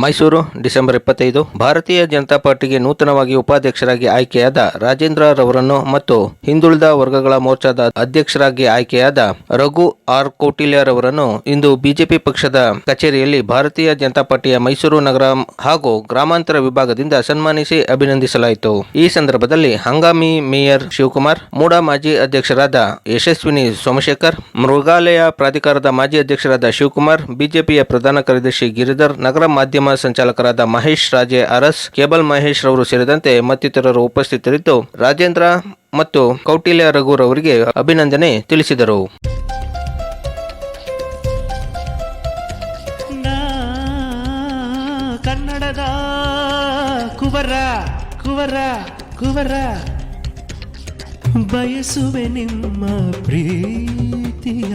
Mysuru, December ಇಪ್ಪತ್ತೈದು, ಭಾರತೀಯ ಜನತಾ ಪಾರ್ಟಿಗೆ ನೂತನವಾಗಿ ಉಪಾಧ್ಯಕ್ಷರಾಗಿ ಆಯ್ಕೆಯಾದ ರಾಜೇಂದ್ರ ರವರನ್ನು ಮತ್ತು ಹಿಂದುಳಿದ ವರ್ಗಗಳ ಮೋರ್ಚಾದ ಅಧ್ಯಕ್ಷರಾಗಿ ಆಯ್ಕೆಯಾದ ರಘು ಆರ್ ಕೋಟಿಲ್ಯರವರನ್ನು ಇಂದು ಬಿಜೆಪಿ ಪಕ್ಷದ ಕಚೇರಿಯಲ್ಲಿ ಭಾರತೀಯ ಜನತಾ ಪಾರ್ಟಿಯ ಮೈಸೂರು ನಗರ ಹಾಗೂ ಗ್ರಾಮಾಂತರ ವಿಭಾಗದಿಂದ ಸನ್ಮಾನಿಸಿ ಅಭಿನಂದಿಸಲಾಯಿತು. ಈ ಸಂದರ್ಭದಲ್ಲಿ ಹಂಗಾಮಿ ಮೇಯರ್ ಶಿವಕುಮಾರ್, ಮೂಡ ಮಾಜಿ ಅಧ್ಯಕ್ಷರಾದ ಯಶಸ್ವಿನಿ ಸೋಮಶೇಖರ್, ಮೃಗಾಲಯ ಪ್ರಾಧಿಕಾರದ ಮಾಜಿ ಅಧ್ಯಕ್ಷರಾದ ಶಿವಕುಮಾರ್, ಬಿಜೆಪಿಯ ಪ್ರಧಾನ ಕಾರ್ಯದರ್ಶಿ ಗಿರಿಧರ್, ನಗರ ಮಾಧ್ಯಮ ಸಂಚಾಲಕರಾದ ಮಹೇಶ್ ರಾಜೆ ಅರಸ್, ಕೇಬಲ್ ಮಹೇಶ್ ರವರು ಸೇರಿದಂತೆ ಮತ್ತಿತರರು ಉಪಸ್ಥಿತರಿದ್ದು, ರಾಜೇಂದ್ರ ಮತ್ತು ಕೌಟಿಲ್ಯ ರಘುರವರಿಗೆ ಅಭಿನಂದನೆ ತಿಳಿಸಿದರು. ಕನ್ನಡದ ಕುವರ ಕುವರ ಕುವರ. ಬಯಸುವೆ ನಿಮ್ಮ ಪ್ರೀತಿಯ